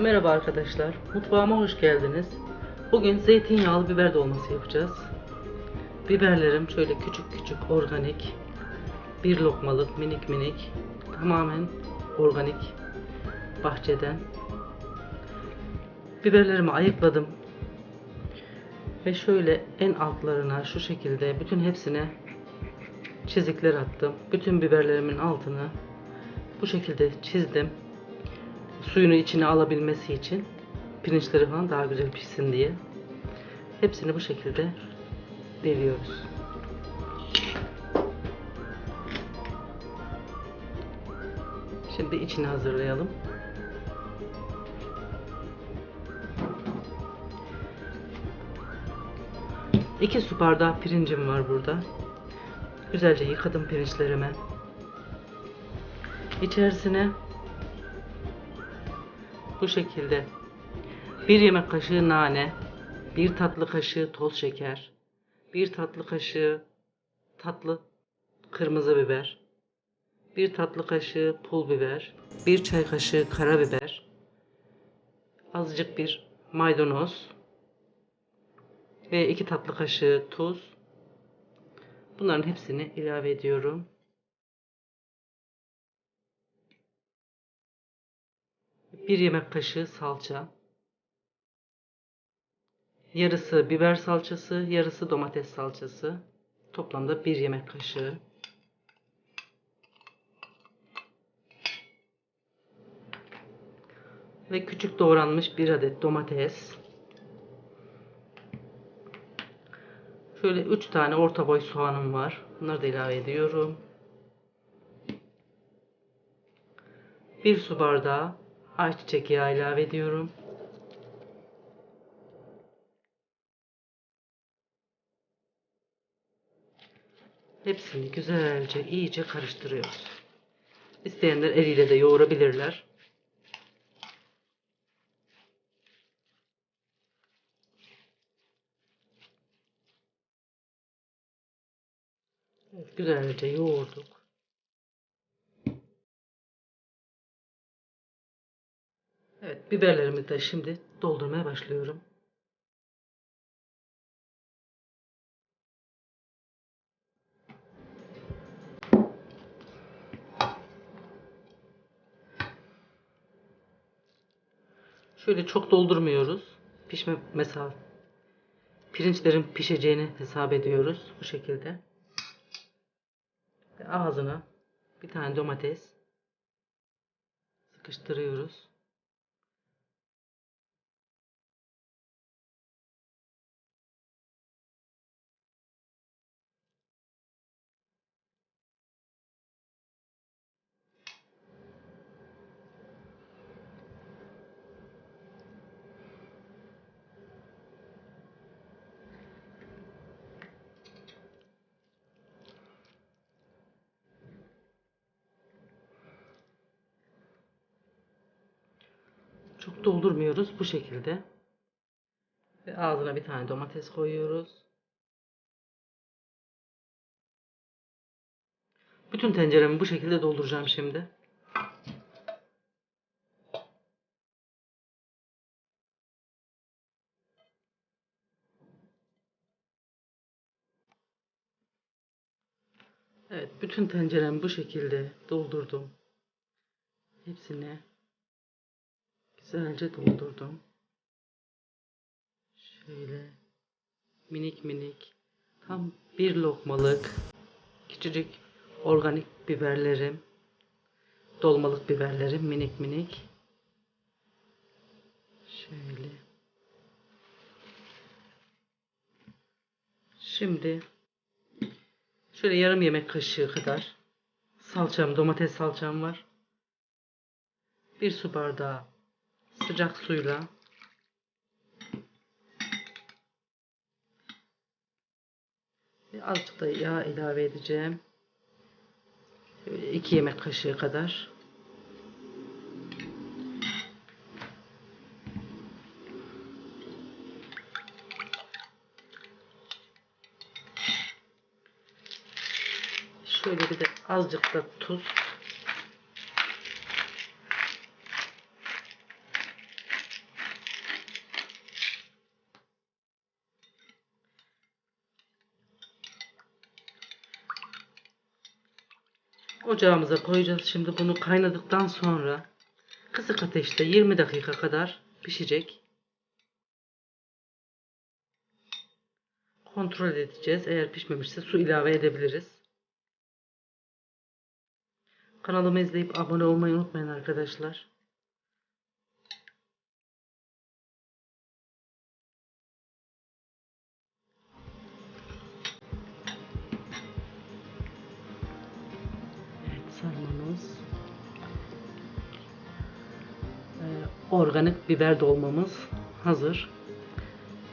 Merhaba arkadaşlar, mutfağıma hoş geldiniz. Bugün zeytinyağlı biber dolması yapacağız. Biberlerim şöyle küçük küçük organik, bir lokmalık minik minik, tamamen organik bahçeden. Biberlerimi ayıkladım ve şöyle en altlarına şu şekilde bütün hepsine çizikler attım. Bütün biberlerimin altını bu şekilde çizdim suyunu içine alabilmesi için pirinçleri falan daha güzel pişsin diye hepsini bu şekilde deliyoruz. Şimdi içini hazırlayalım. İki su bardağı pirincim var burada. Güzelce yıkadım pirinçlerimi. İçerisine bu şekilde bir yemek kaşığı nane, bir tatlı kaşığı toz şeker, bir tatlı kaşığı tatlı kırmızı biber, bir tatlı kaşığı pul biber, bir çay kaşığı karabiber, azıcık bir maydanoz ve iki tatlı kaşığı tuz. Bunların hepsini ilave ediyorum. Bir yemek kaşığı salça. Yarısı biber salçası, yarısı domates salçası. Toplamda bir yemek kaşığı. Ve küçük doğranmış bir adet domates. Şöyle 3 tane orta boy soğanım var. Bunları da ilave ediyorum. Bir su bardağı ayçiçek yağı ilave ediyorum. Hepsini güzelce iyice karıştırıyoruz. İsteyenler eliyle de yoğurabilirler. Evet, güzelce yoğurduk. Evet, biberlerimi de şimdi doldurmaya başlıyorum. Şöyle çok doldurmuyoruz. Pişme mesela pirinçlerin pişeceğini hesap ediyoruz bu şekilde. Ve ağzına bir tane domates sıkıştırıyoruz. Çok doldurmuyoruz bu şekilde. Ve ağzına bir tane domates koyuyoruz. Bütün tenceremi bu şekilde dolduracağım şimdi. Evet, bütün tenceremi bu şekilde doldurdum. Hepsini güzelce doldurdum. Şöyle minik minik tam bir lokmalık küçücük organik biberlerim dolmalık biberlerim minik minik. Şöyle. Şimdi şöyle yarım yemek kaşığı kadar salçam domates salçam var. Bir su bardağı sıcak suyla ve azıcık da yağ ilave edeceğim. Böyle iki yemek kaşığı kadar. Şöyle bir de azıcık da tuz. Ocağımıza koyacağız. Şimdi bunu kaynadıktan sonra kısık ateşte 20 dakika kadar pişecek. Kontrol edeceğiz. Eğer pişmemişse su ilave edebiliriz. Kanalımı izleyip abone olmayı unutmayın arkadaşlar. Sarmamız. Ee, organik biber dolmamız hazır.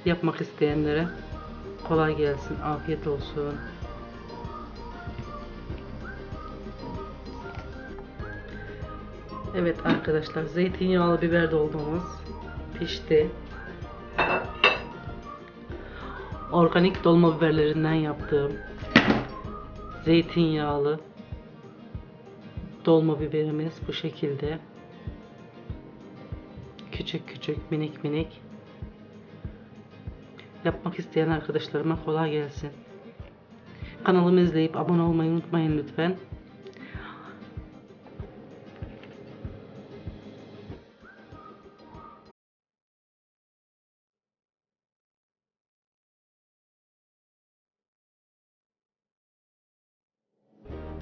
Yapmak isteyenlere kolay gelsin, afiyet olsun. Evet arkadaşlar zeytinyağlı biber dolmamız pişti. Organik dolma biberlerinden yaptığım zeytinyağlı dolma biberimiz bu şekilde. Küçük küçük minik minik. Yapmak isteyen arkadaşlarıma kolay gelsin. Kanalımı izleyip abone olmayı unutmayın lütfen.